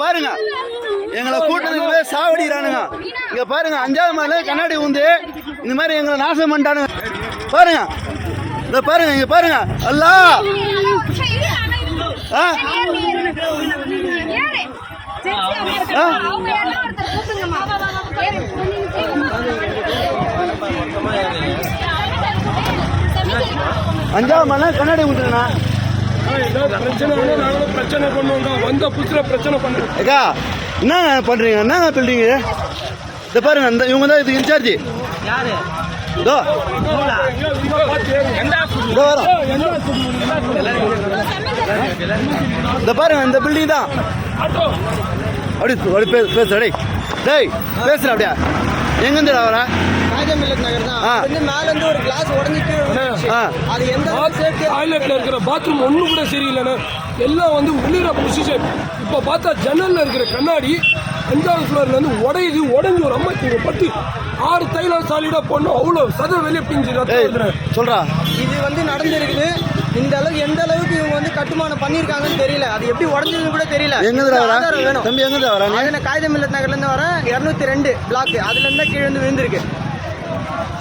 பாருங்க. எங்களை கூட்டத்துக்கு சாவடிக்கிறானுங்க. இங்க பாருங்க அஞ்சாவது மாடில கண்ணாடி உந்து இந்த மாதிரி எங்களை நாசம் பண்ணிட்டானுங்க. பாருங்க. இந்த பாருங்க இங்க பாருங்க. அல்லா. ஆ? அஞ்சாவது மாடில கண்ணாடி உந்துருண்ணா ஏதாவது பிரச்சனை வந்தா நாங்களும் பிரச்சனை பண்ணுவோங்க வந்த புதுசுல பிரச்சனை பண்ணுறோம் என்ன பண்றீங்க? என்ன பில்டிங்கு இந்த பாருங்க இந்த இவங்க தான் இதுக்கு இன்சார்ஜ். இதோ. இதோ வரோம் இந்த பாருங்க இந்த பில்டிங் தான். அப்படி அப்படி பே பேசுற டேய். டேய் பேசுற அப்படியா. எங்கேருந்து வர? ராஜமில்லத் நகர் தான். வந்து மேல இருந்து ஒரு கிளாஸ் உடஞ்சிட்டு. அது எந்த டாய்லெட்ல இருக்கிற பாத்ரூம் ஒண்ணு கூட சரியில்லைண்ணே. எல்லாம் வந்து உள்ளிற பொசிஷன் இப்போ பார்த்தா ஜன்னல்ல இருக்கிற கண்ணாடி அஞ்சாவது ஃப்ளோர்ல இருந்து உடையுது உடைஞ்சு ஒரு அம்மா இங்க பட்டு ஆறு தைலம் சாலிடா போடணும். அவ்வளவு சத வெளியே பிஞ்சு. சொல்றா. இது வந்து நடந்திருக்குது. இந்த அளவுக்கு எந்த அளவுக்கு இவங்க வந்து கட்டுமானம் பண்ணிருக்காங்கன்னு தெரியல. அது எப்படி உடஞ்சதுன்னு கூட தெரியல. வர ஆதாரம் வேணும். தம்பி எங்கேருந்து வர நான் காகிதமில்லத் நகர்ல இருந்து வரேன் இருநூத்தி ரெண்டு பிளாக் அதுல இருந்தா கீழே வந்து விழுந்திருக்கு. Thank you.